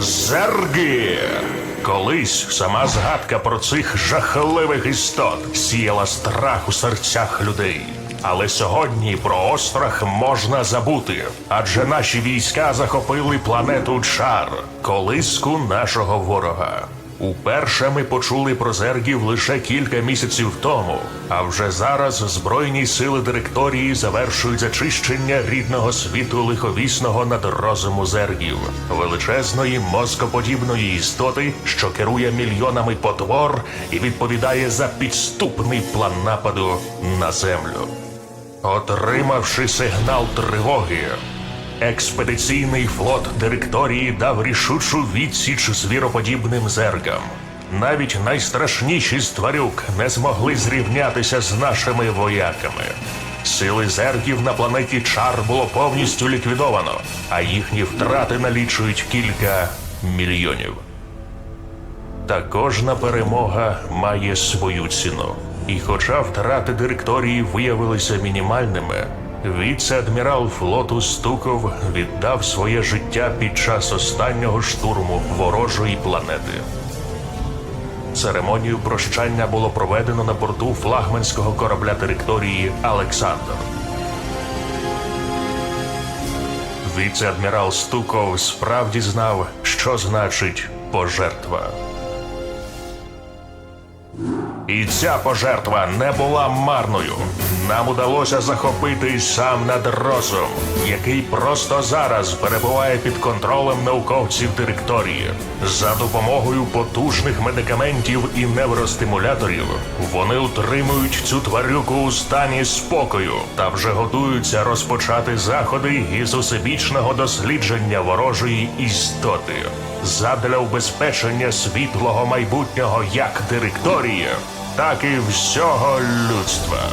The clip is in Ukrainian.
Зерги! Колись сама згадка про цих жахливих істот сіяла страх у серцях людей. Але сьогодні про острах можна забути, адже наші війська захопили планету Чар, колиску нашого ворога. Уперше ми почули про зергів лише кілька місяців тому, а вже зараз збройні сили директорії завершують зачищення рідного світу лиховісного надрозуму зергів, величезної мозкоподібної істоти, що керує мільйонами потвор і відповідає за підступний план нападу на землю. Отримавши сигнал тривоги, експедиційний флот директорії дав рішучу відсіч звіроподібним зергам. Навіть найстрашніші з тварюк не змогли зрівнятися з нашими вояками. Сили зергів на планеті Чар було повністю ліквідовано, а їхні втрати налічують кілька мільйонів. Та кожна перемога має свою ціну. І хоча втрати директорії виявилися мінімальними, віце-адмірал флоту Стуков віддав своє життя під час останнього штурму ворожої планети. Церемонію прощання було проведено на борту флагманського корабля директорії Олександр. Віце-адмірал Стуков справді знав, що значить пожертва. І ця пожертва не була марною. Нам удалося захопити сам надрозум, який просто зараз перебуває під контролем науковців директорії. За допомогою потужних медикаментів і невростимуляторів вони утримують цю тварюку у стані спокою та вже готуються розпочати заходи із усебічного дослідження ворожої істоти задля убезпечення світлого майбутнього як директорії, так і всього людства.